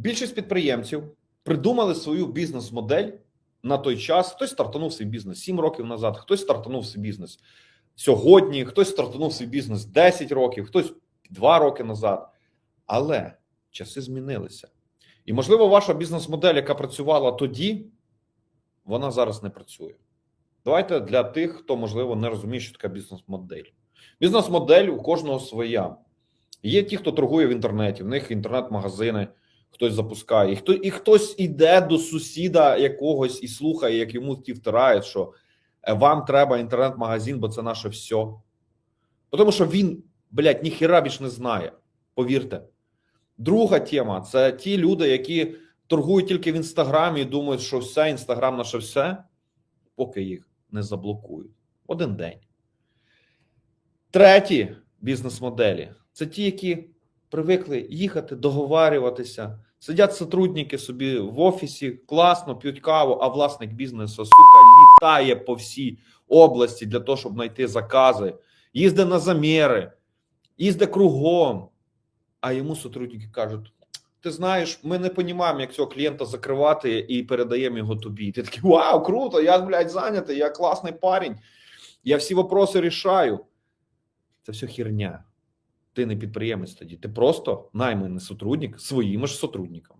більшість підприємців придумали свою бізнес-модель на той час. Хтось стартанув свій бізнес 7 років назад, хтось стартанув свій бізнес сьогодні, хтось стартанув свій бізнес 10 років, хтось 2 роки назад. Але часи змінилися. І, можливо, ваша бізнес-модель, яка працювала тоді, вона зараз не працює. Давайте для тих, хто, можливо, не розуміє, що таке бізнес-модель. Бізнес-модель у кожного своя. Є ті, хто торгує в інтернеті, в них інтернет-магазини, хтось запускає, і, хто, і хтось іде до сусіда якогось і слухає, як йому ті втирають, що «Е, вам треба інтернет-магазин, бо це наше все. Тому що він, блядь, ніхіра більш не знає. Повірте. Друга тема це ті люди, які торгують тільки в інстаграмі і думають, що все, інстаграм наше все, поки їх не заблокують. Один день. Треті бізнес-моделі це ті, які привикли їхати, договарюватися. Сидять сотрудники собі в офісі, класно, п'ють каву, а власник бізнесу, сука, літає по всій області для того, щоб знайти закази, їздить на заміри, їздить кругом. А йому сотрудники кажуть: ти знаєш, ми не розуміємо, як цього клієнта закривати і передаємо його тобі. Ти такий, вау, круто! Я, блядь, зайнятий, я класний парень, я всі вопроси рішаю. Це все херня. Ти не підприємець тоді, ти просто найманий сотрудник своїми ж сотрудниками.